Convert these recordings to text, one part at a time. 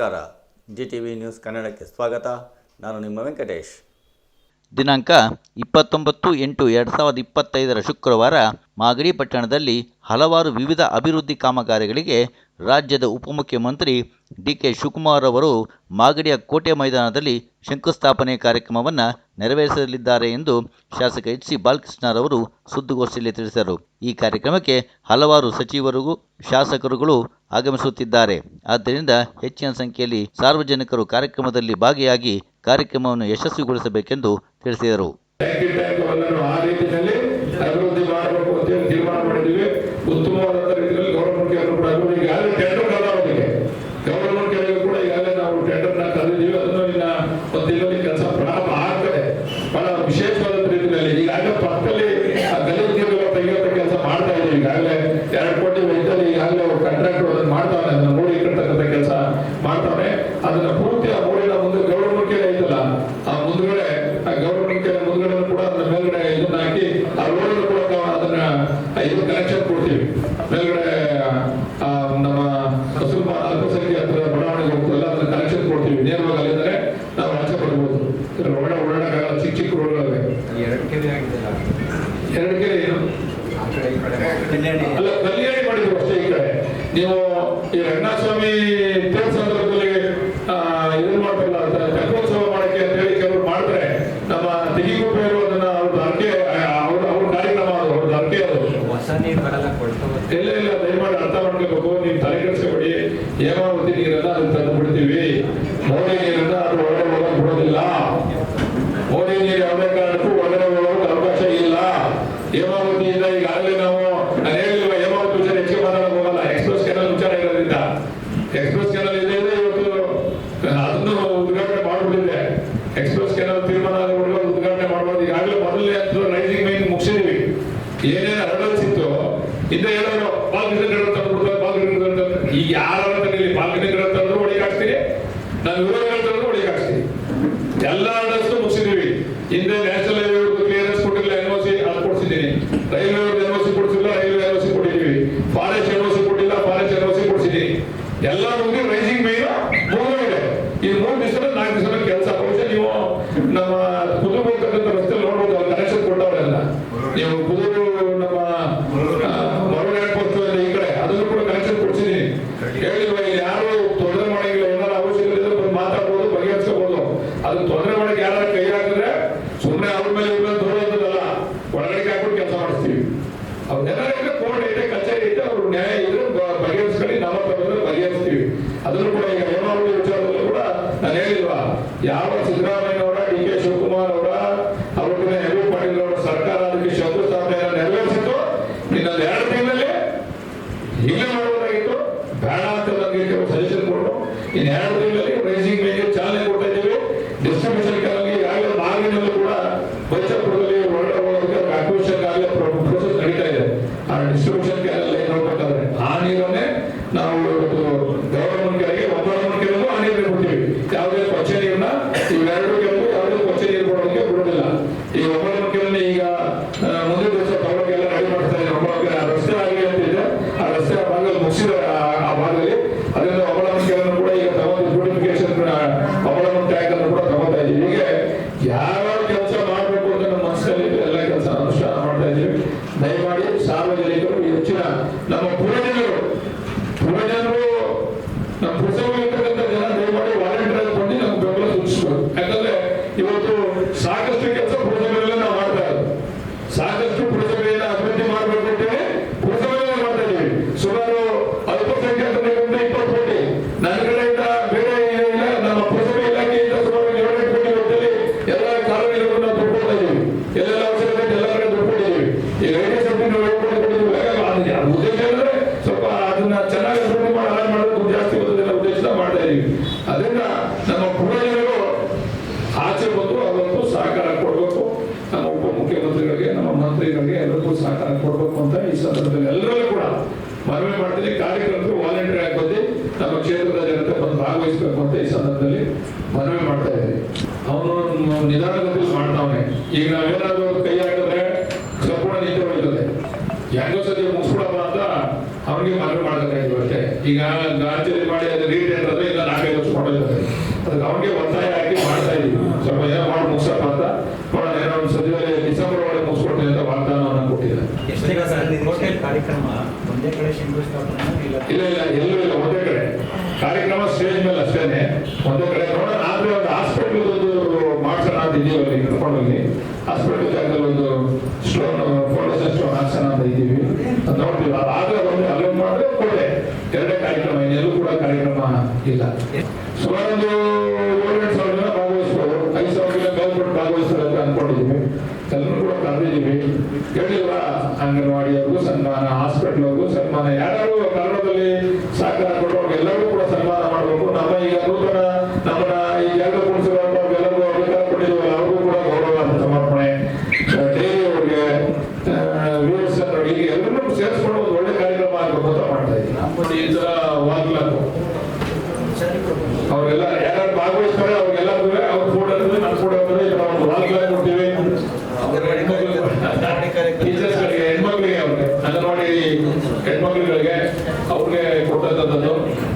ನಮಸ್ಕಾರ. G T V news ಕನ್ನಡಕ್ಕೆ ಸ್ವಾಗತ. ನಾನು ನಿಮ್ಮ ವೆಂಕಟೇಶ್. ದಿನಾಂಕ ಇಪ್ಪತ್ತೊಂಬತ್ತು ಎಂಟು ಎರಡು ಸಾವಿರದ ಇಪ್ಪತ್ತೈದರ ಶುಕ್ರವಾರ ಮಾಗಡಿ ಪಟ್ಟಣದಲ್ಲಿ ಹಲವಾರು ವಿವಿಧ ಅಭಿವೃದ್ಧಿ ಕಾಮಗಾರಿಗಳಿಗೆ ರಾಜ್ಯದ ಉಪಮುಖ್ಯಮಂತ್ರಿ ಡಿಕೆ ಶಿವಕುಮಾರ್ ಅವರು ಮಾಗಡಿಯ ಕೋಟೆ ಮೈದಾನದಲ್ಲಿ ಶಂಕುಸ್ಥಾಪನೆ ಕಾರ್ಯಕ್ರಮವನ್ನು ನೆರವೇರಿಸಲಿದ್ದಾರೆ ಎಂದು ಶಾಸಕ ಎಚ್ ಸಿ ಬಾಲಕೃಷ್ಣರವರು ಸುದ್ದಿಗೋಷ್ಠಿಯಲ್ಲಿ ತಿಳಿಸಿದರು. ಈ ಕಾರ್ಯಕ್ರಮಕ್ಕೆ ಹಲವಾರು ಸಚಿವರಿಗೂ ಶಾಸಕರುಗಳು ಆಗಮಿಸುತ್ತಿದ್ದಾರೆ. ಆದ್ದರಿಂದ ಹೆಚ್ಚಿನ ಸಂಖ್ಯೆಯಲ್ಲಿ ಸಾರ್ವಜನಿಕರು ಕಾರ್ಯಕ್ರಮದಲ್ಲಿ ಭಾಗಿಯಾಗಿ ಕಾರ್ಯಕ್ರಮವನ್ನು ಯಶಸ್ವಿಗೊಳಿಸಬೇಕೆಂದು ತಿಳಿಸಿದರು. ಉತ್ತಮವಾದ ರೀತಿಯಲ್ಲಿ ಅನುಕೂಲ ಇದನ್ನ ಹಾಕಿ ಕೂಡ ಮೂಲಕ ಅದನ್ನ ಐದು ಕನೆಕ್ಷನ್ ಕೊಡ್ತೀವಿ. ಮೇಲ್ಗಡೆ ನಮ್ಮ ಮುಸಲ್ಮಾನ ಅಲ್ಪಸಂಖ್ಯಾತರ ಬಡಾವಣೆಗೆ ಹೋಗ್ತಲ್ಲ ಅದನ್ನ ಕನೆಕ್ಷನ್ ಕೊಡ್ತೀವಿ. ನೇರವಾಗಿ ಅಲ್ಲಿಂದರೆ ನಾವು ಆಚೆ ಪಡ್ಬೋದು. ಒಳ್ಳೆ ಓಡಾಡಕ್ಕಾಗಲ್ಲ ಚಿಕ್ಕ ಚಿಕ್ಕ ಎರಡಕ್ಕೆ ಎರಡು ಕೆರೆ ಏನು? ಅಲ್ಲ ಕಲ್ಯಾಣಿ ಮಾಡಿದ್ರು ಅಷ್ಟೇ ಈ ಕಡೆ. ನೀವು ಈ ರಂಗನಾಥಸ್ವಾಮಿ ದೇವಸ್ಥಾನದಲ್ಲಿ ఎక్స్ప్రెస్ కెళ్ళలేదు అందరూ కూడా ఇక నియమావళి ఉద్యోగులు కూడా నరేగా యాభై సిద్ధరామయ్య ಮಂತ್ರಿಗಳಿಗೆ ಎಲ್ಲರಿಗೂ ಸಹಕಾರ ಕೊಡಬೇಕು ಅಂತ ಈ ಸಂದರ್ಭದಲ್ಲಿ ಎಲ್ಲರಲ್ಲೂ ಕೂಡ ಮನವಿ ಮಾಡ್ತೀನಿ. ಕಾರ್ಯಕ್ರಮಕ್ಕೆ ವಾಲಂಟಿಯರ್ ಆಗಿ ನಮ್ಮ ಕ್ಷೇತ್ರದ ಜನತೆ ಬಂದು ಭಾಗವಹಿಸಬೇಕು ಅಂತ ಈ ಸಂದರ್ಭದಲ್ಲಿ ಮನವಿ ಮಾಡ್ತಾ ಇದ್ದೀನಿ. ಅವನು ನಿಧಾನಗತಿ ಮಾಡ್ತಾವನೆ. ಈಗ ನಾವೇನಾದ್ರೂ ಕೈ ಹಾಕಿದ್ರೆ ಸಂಪೂರ್ಣ ನಿಂತು ಹೋಗ್ತದೆ ಹೆಂಗೋ ಸತಿ ಮುಗಿಸ್ಬಿಡಪ್ಪ ಅಂತ ಅವನಿಗೆ ಮನವಿ ಮಾಡಬೇಕಾಗಿತ್ತು ಅಷ್ಟೇ. ಈಗ ಗಾಂಚಲಿ ಮಾಡಿ ಅದು ರೀಟೇನ್ ಅಂದ್ರೆ ಇಲ್ಲ ನಾಲ್ಕೈದು ವರ್ಷ ಅದಕ್ಕೆ ಅವನಿಗೆ ಒತ್ತಾಯ ಕಾರ್ಯಕ್ರಮ ಒಂದೇ ಕಡೆ ಶಂಕುಸ್ಥಾಪನೆ ಇಲ್ಲ. ಇಲ್ಲ ಇಲ್ಲ ಎಲ್ಲೂ ಇಲ್ಲ, ಒಂದೇ ಕಾರ್ಯಕ್ರಮ ಸ್ಟೇಜ್ ಮೇಲೆ ಅಷ್ಟೇನೆ ಒಂದೇ ಕಡೆ. ನೋಡೋಣ, ಆದ್ರೆ ಒಂದು ಹಾಸ್ಪಿಟಲ್ ಒಂದು ಮಾಡ್ಸೋಣ ಅಂತ ಇದೀವಿ ಅಲ್ಲಿ ಕರ್ಕೊಂಡಲ್ಲಿ ಹಾಸ್ಪಿಟಲ್ ಜಾಗದಲ್ಲಿ ಒಂದು ಸ್ಟೋನ್ ಫೌಂಡೇಶನ್ ಸ್ಟೋನ್ ಹಾಕ್ಸೋಣ ಅಂತ ಇದೀವಿ. ಅದು ನೋಡ್ತೀವಿ. ಆದ್ರೆ ಒಂದು ಅಲ್ಲಿ ಮಾಡಿದ್ರೆ ಕೊಟ್ಟೆ ಎರಡೇ ಕಾರ್ಯಕ್ರಮ ಇನ್ನೆಲ್ಲೂ ಕೂಡ ಕಾರ್ಯಕ್ರಮ ಇಲ್ಲ. ಸುಮಾರು ಕರೆದಿದ್ದೀವಿ ಹೇಳಿಲ್ವ ಅಂಗನವಾಡಿಯವ್ರಿಗೂ ಸನ್ಮಾನ ಹಾಸ್ಪಿಟಲ್ಗೂ ಸನ್ಮಾನ. ಯಾರು ಕನ್ನಡದಲ್ಲಿ ಸಹಕಾರ ಕೊಡೋರ್ಗೆ ಎಲ್ಲರಿಗೂ ಕೂಡ ಸನ್ಮಾನ ಮಾಡಬೇಕು. ನಮ್ಮ ಈಗ ನೂತನ, ನಮ್ಮನ್ನ ಈ ಜಾಗ ಕುಣಿಸಿರೋರ್ಗೆಲ್ಲರಿಗೂ ಅಧಿಕಾರ ಕೊಟ್ಟಿದ್ದೀವಲ್ಲ, ಅವ್ರಿಗೂ ಕೂಡ ಗೌರವ ಸಮರ್ಪಣೆ. ಡೈರಿ ಅವ್ರಿಗೆ ವೀರಸನ್ ಹೀಗೆ ಎಲ್ಲರನ್ನೂ ಸೇರಿಸ್ಕೊಂಡು ಒಂದು ಒಳ್ಳೆ ಕಾರ್ಯಕ್ರಮ ಆಗಬೇಕು ಅಂತ ಮಾಡ್ತಾ ಇದ್ದೀವಿ ಈ ತರ ವಾಗ್ಲಾಕು ಅವರೆಲ್ಲ ಯಾರು ಭಾಗವಹಿಸ್ತಾರೆ ಅವ್ರಿಗೆಲ್ಲರಿಗೂ ಅವ್ರ ಫೋಟೋ ಇರ್ತದೆ ನನ್ನ ಫೋಟೋ ಇರ್ತದೆ ಈ ತರ ಒಂದು ವಾಗ್ಲಾಕ್ ಕೊಡ್ತೀವಿ ಟೀಚರ್ಸ್ಗಳಿಗೆ ಹೆಣ್ಮಕ್ಳಿಗೆ ಅವ್ರಿಗೆ ಅಂಗನವಾಡಿ ಹೆಣ್ಮಕ್ಳುಗಳಿಗೆ ಅವ್ರಿಗೆ ಕೊಟ್ಟಂತದ್ದು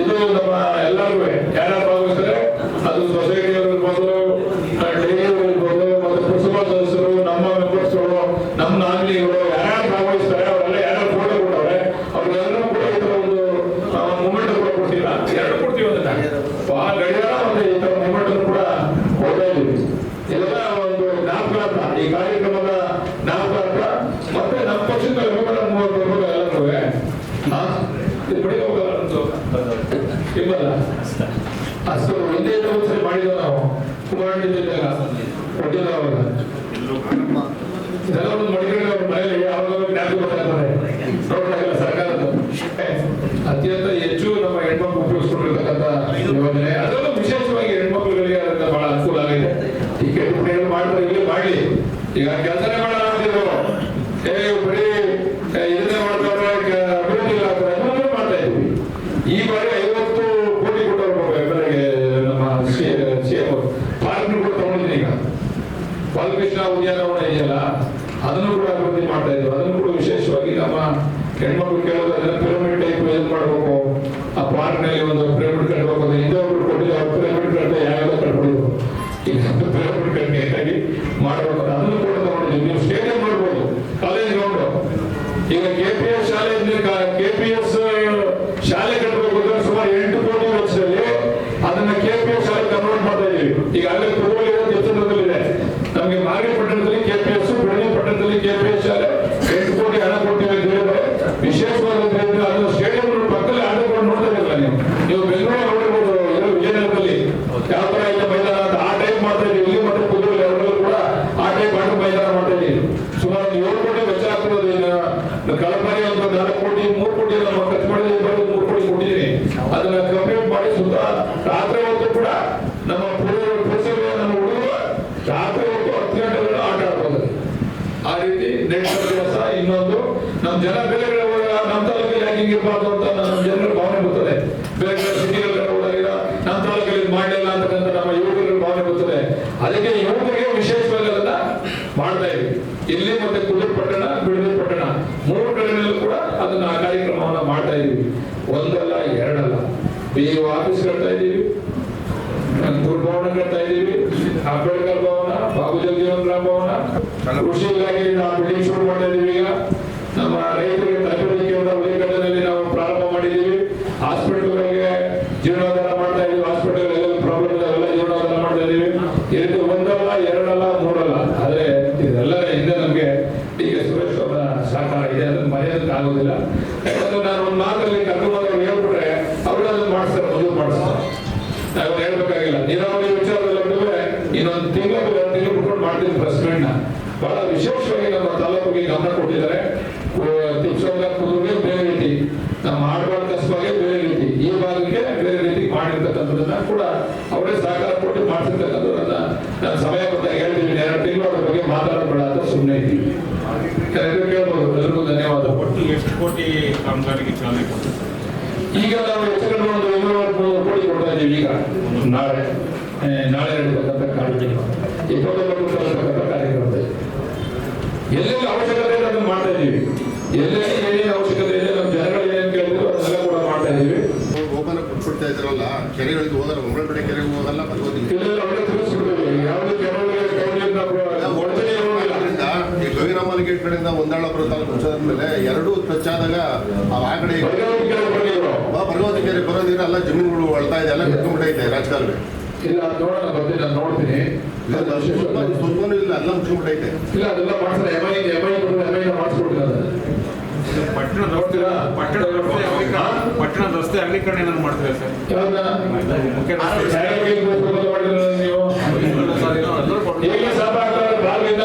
ಇದು ನಮ್ಮ ಎಲ್ಲರಿಗೂ ಯಾರ್ಯಾರು ಭಾಗವಹಿಸ್ತಾರೆ ಅದು ಸೊಸೈಟಿಯವರು ಇರ್ಬೋದು ಡೈರಿಯವರು ಇರ್ಬೋದು ಮತ್ತು ಪ್ರಿನ್ಸಿಪಾಲ್ ಸದಸ್ಯರು ನಮ್ಮ ಮೆಂಬರ್ಸ್ಗಳು ನಮ್ಮ ನಾಮಿನಿಗಳು ಯಾರ್ಯಾರು ಭಾಗವಹಿಸ್ತಾರೆ ಅವರೆಲ್ಲ ಯಾರ್ಯಾರು ಫೋಟೋ ಕೊಟ್ಟವ್ರೆ ಅವ್ರಿಗೆಲ್ಲರೂ ಕೂಡ ಈ ತರ ಒಂದು ಮೂಮೆಂಟ್ ಕೂಡ ಕೊಟ್ಟಿಲ್ಲ ಎರಡು ಕೊಡ್ತೀವಿ ಅದನ್ನ ಆ ಗಡಿಯಾರ ಮತ್ತೆ ಈ ತರ ಮೂಮೆಂಟ್ ಕೂಡ ಕೊಡ್ತಾ ಇದೀವಿ ಇದೆಲ್ಲ ಒಂದು ಜ್ಞಾಪಕಾರ್ಥ ಈ ಕಾರ್ಯಕ್ರಮದ ಜ್ಞಾಪಕಾರ್ಥ ಮತ್ತೆ ನಮ್ಮ ಪಕ್ಷದ ವಿಮಲ ಮೂವತ್ತು ಬರ್ಬೋದು ಎಲ್ಲರೂ ಹಾ ಇದು ಬಿಡಿ ಹೋಗಲ್ಲ ನಮ್ದು ಇಬ್ಬಲ್ಲ ಅಷ್ಟು ಒಂದೇ ಒಂದ್ಸರಿ ಮಾಡಿದ್ವಿ ನಾವು. ಕುಮಾರಣ್ಣ ಇದ್ದಾಗ ಕೊಟ್ಟಿಲ್ಲ ಅವಾಗ ಇದೆಲ್ಲ ಅವ್ರ ಮನೆಯಲ್ಲಿ ಯಾವಾಗ ಜ್ಞಾಪಕ ಬರ್ತಾರೆ ನೋಡ್ದಾಗಲ್ಲ ಸರ್ಕಾರದ. ಅತ್ಯಂತ ಹೆಚ್ಚು ನಮ್ಮ ಹೆಣ್ಮಕ್ಳು ಉಪಯೋಗಿಸ್ಕೊಂಡಿರ್ತಕ್ಕಂಥ ಯೋಜನೆ. ಅದರಲ್ಲೂ ವಿಶೇಷವಾಗಿ ಹೆಣ್ಮಕ್ಳುಗಳಿಗೆ ಅದರಿಂದ ಬಹಳ ಅನುಕೂಲ ಆಗಿದೆ. ಈ ಕೆಟ್ಟು ಮಾಡ್ತಾರೆ, ಇಲ್ಲಿ ಮಾಡಿ ಈಗ ಕೆಲಸನೇ ಮಾಡೋಣ ಅಂತಿದ್ರು ಏ ಬರೀ ಏ, ಇದನ್ನೇ ಮಾಡ್ತಾರೆ ಕ- ಅಭಿವೃದ್ಧಿ ಇಲ್ಲ ಅಂತಾರೆ ಎಲ್ಲವನ್ನೂ ಮಾಡ್ತಾ ಇದ್ವಿ ಈ ಬಾರಿ ಐವತ್ತು ಕೋಟಿ ಕೊಟ್ಟರು ಬೆಳಗ್ಗೆ ನಮ್ಮ ಸಿಎಂ ಪಾರ್ಕ್ ಕೂಡ ತಗೊಂಡಿದ್ದೀನಿ ಈಗ ಬಾಲಕೃಷ್ಣ ಉದ್ಯಾನವನ ಇದೆಯಲ್ಲ ಅದನ್ನು ಕೂಡ ಅಭಿವೃದ್ಧಿ ಮಾಡ್ತಾ ಇದ್ದೀವಿ ಅದನ್ನು ಕೂಡ ವಿಶೇಷವಾಗಿ ನಮ್ಮ ಹೆಣ್ಮಕ್ಳು ಕೇಳೋದು ಅದನ್ನ ಪಿರಮಿಡ್ ಟೈಪ್ ಏನ್ ಮಾಡಬೇಕು ಆ ಪಾರ್ಕ್ನಲ್ಲಿ ಒಂದು ಪಿರಮಿಡ್ ಕಟ್ಟಬೇಕು ಅಂತ ಹಿಂದೆ ಒಬ್ರು ಕೊಟ್ಟಿದ್ದು ಆ ಪಿರಮಿಡ್ ಕಟ್ಟೆ ಯಾವ್ಯಾವ ಕಟ್ಬಿಡಿದ್ರು ಈಗ ಪಿರಮಿಡ್ ಕಟ್ಟಿ ನೀಟಾಗಿ ಮಾಡಬೇಕು ಅಂತ ಅದನ್ನು ಕೂಡ ತಗೊಂಡಿದ್ದೀವಿ ನೀವು ಸ್ಟೇಡಿಯಂ ಮಾಡ್ಬೋದು ಕಾಲೇಜ್ ಗ್ರೌಂಡ್ ಈಗ ಕೆ ಪಿ ಎಸ್ ಶಾಲೆ ಕೆ ಪಿ ಎಸ್ ಶಾಲೆ ಕಟ್ಟಬೇಕು ಅಂದ್ರೆ ಸುಮಾರು ಎಂಟು ಕೋಟಿ ವೆಚ್ಚದಲ್ಲಿ ಅದನ್ನ ಕೆ ಪಿ ಎಸ್ ಶಾಲೆ ಕನ್ವರ್ಟ್ ಮಾಡ್ತಾ ಇದೀವಿ ಈಗಾಗಲೇ ಕುರುವಲ್ಲಿ ಚಿತ್ರದುರ್ಗದಲ್ಲಿದೆ ನಮಗೆ ಮಾಗಡಿ ಪಟ್ಟಣದಲ್ಲಿ ಕೆ ಪಿ ಎಸ್ ಬಿಡದಿ ಪಟ್ಟಣದಲ್ಲಿ ಕೆ ಪಿ ಎಸ್ ಶಾಲೆ ಎಂಟು ಕೋಟಿ ಹಣ ಕೊಡ್ತೀವಿ ಅಂತ ಹೇಳಿದ್ರೆ ವಿಶೇಷವಾದ ಅದು ಸ್ಟೇಡಿಯಂ ಪಕ್ಕದಲ್ಲಿ ಆಟಗಳನ್ನು ನೋಡ್ತಾ ಇರಲಿಲ್ಲ ನೀವು ನೀವು ಬೆಂಗಳೂರು ನೋಡಿರ್ಬೋದು ಇದು ವಿಜಯನಗರದಲ್ಲಿ ಯಾವ ತರ ಇದೆ ಮೈದಾನ ಅಂತ ಆ ಟೈಪ್ ಮಾಡ್ತಾ ಇದೀವಿ ಇಲ್ಲಿ ಮತ್ತೆ ಕುದುರೆ ಎರಡರಲ್ಲೂ ಕೂಡ ಆ ಟೈಪ್ ಆಟ ಮೈದಾನ ಮಾಡ್ತಾ ಇದೀವಿ ಸುಮಾರು ಒಂದು ಏಳು ಕೋಟಿ ವೆಚ್ಚ ಆಗ್ತಿರೋದು ಇನ್ನು ಕಳಪರಿ ಒಂದು ನಾಲ್ಕು ಕೋಟಿ ಮೂರು ಕೋಟಿ ನಮ್ಮ ಖರ್ಚು ಮಾಡಿದ್ರೆ ಬರೀ ಮೂರು ಕೋಟಿ ಕೊಟ್ಟಿದ್ದೀನಿ ಅದನ್ನ ಕಂಪ್ಲೀಟ್ ಮಾಡಿ ಸುತ್ತ ರಾತ್ರಿ ಹೊತ್ತು ಕೂಡ ನಮ್ಮ ಪೂರ್ವ ಪುರುಷರು ನಮ್ಮ ಹುಡುಗರು ರಾತ್ರಿ ಹೊತ್ತು ಗಂಟೆಗಳು ಆಟ ಆಡ್ಬೋದು ಆ ರೀತಿ ನೆಕ್ಸ್ಟ್ ದಿವಸ ಇನ್ನೊಂದು ನಮ್ಮ ಜನ ಹೋದಾಗ ನಮ್ಮ ಯಾಕೆ ಹಿಂಗಿರ್ಬಾರ್ದು ಅಂತ ನಮ್ಮ ಜನರ ಭಾವನೆ ಬರ್ತದೆ. ಬೇರೆ inclusive ವಿಶೇಷವಾಗಿ ನಮ್ಮ ತಾಲೂಕಿಗೆ ಗಮನ ಕೊಟ್ಟಿದ್ದಾರೆ. ಕುದುರೆ ಬೇರೆ ರೀತಿ. ನಮ್ಮ ಆಡುವ ಕಸ್ಬಾಗೆ ಬೇರೆ ರೀತಿ. ಈ ಭಾಗಕ್ಕೆ ಬೇರೆ ರೀತಿ ಮಾಡಿರ್ತಕ್ಕಂಥದ್ದನ್ನ ಕೂಡ ಅವರೇ ಸಹಕಾರ ಕೊಟ್ಟು ಮಾಡಿಸಿರ್ತಕ್ಕಂಥದ್ದನ್ನ ನಾನು ಸಮಯ ಬಂದಾಗ ಹೇಳ್ತೀನಿ. ಎರಡು ತಿಂಗಳು ಅದ್ರ ಬಗ್ಗೆ ಮಾತಾಡಬೇಡ ಅಂತ ಸುಮ್ಮನೆ ಇದ್ದೀವಿ ಕೇಳ್ಬೋದು. ಎಲ್ಲರಿಗೂ ಧನ್ಯವಾದ ಒಟ್ಟು ಎಷ್ಟು ಕೋಟಿ ಕಾಮಗಾರಿಗೆ ಚಾಲನೆ ಈಗ ನಾವು ಹೆಚ್ಚು ಕಡಿಮೆ ಒಂದು ಇನ್ನೂರ ಕೋಟಿ ಕೊಡ್ತಾ ಇದ್ದೀವಿ ಈಗ. ನಾಳೆ. ನಾಳೆ ನಡೀತಕ್ಕಂಥ ಕಾರ್ಯಕ್ರಮ ಇಪ್ಪತ್ತೊಂಬತ್ತು ಎಲ್ಲೆಲ್ಲಿ ಅವಶ್ಯಕತೆ ಇದೆ ಅದನ್ನು ಮಾಡ್ತಾ ಇದ್ದೀವಿ. ಎಲ್ಲೆಲ್ಲಿ ಏನೇನು ಅವಶ್ಯಕತೆ ಇದೆ ನಮ್ಮ ಜನಗಳು ಏನೇನು ಕೇಳಿದ್ರು ಅದನ್ನೆಲ್ಲ ಕೂಡ ಮಾಡ್ತಾ ಇದ್ದೀವಿ. ಗೋಪನ ಕೊಟ್ಬಿಡ್ತಾ ಇದ್ರಲ್ಲ ಕೆರೆಗಳಿಗೆ ಹೋಗಲ್ಲ ಉಂಬಳಪೇಟೆ ಕೆರೆಗೆ ಹೋಗಲ್ಲ ಭಗವತಿಗೆ ಇಲ್ಲೆಲ್ಲ ಒಳ್ಳೆ ತಿಳಿಸ್ಬಿಡ್ತೀವಿ ಯಾವುದೇ ಈ ಗೇಟ್ ಕಡೆಯಿಂದ ಒಂದಾಳಪುರ ತಾಲೂಕು ಮೇಲೆ ಎರಡು ಟಚ್ ಆದಾಗ ಆ ಕಡೆ ಭಗವತಿ ಕೆರೆ ಬರೋದಿರ ಎಲ್ಲ ಜಮೀನುಗಳು ಅಳ್ತಾ ಇದೆ ಎಲ್ಲ ಕಟ್ಕೊಂಡ್ಬಿಟ್ಟೈತೆ ರಾಜಕಾಲುವೆ. ಇಲ್ಲ ನೋಡೋಣ ಬರ್ತೀನಿ ನಾನು ನೋಡ್ತೀನಿ. ಸುಮ್ಮನೆ ಇಲ್ಲ ಎಲ್ಲ ಮುಗಿಸ್ಬಿಟ್ಟೈತೆ ಇಲ್ಲ ಅದೆಲ್ಲ ಮಾಡ್ತಾರೆ ಎಂ ಐ ಎಂ ಪಟ್ಟಣ ನೋಡ್ತೀರಾ ಪಟ್ಟಣ ರಸ್ತೆ ಪಟ್ಟಣದ ರಸ್ತೆ ಅಗಲೀಕರಣ ಏನಾದ್ರು ಮಾಡ್ತೀರಾ ಸರ್? ಮುಖ್ಯ ಸಾಲ ಬಾಗಿಲಿಂದ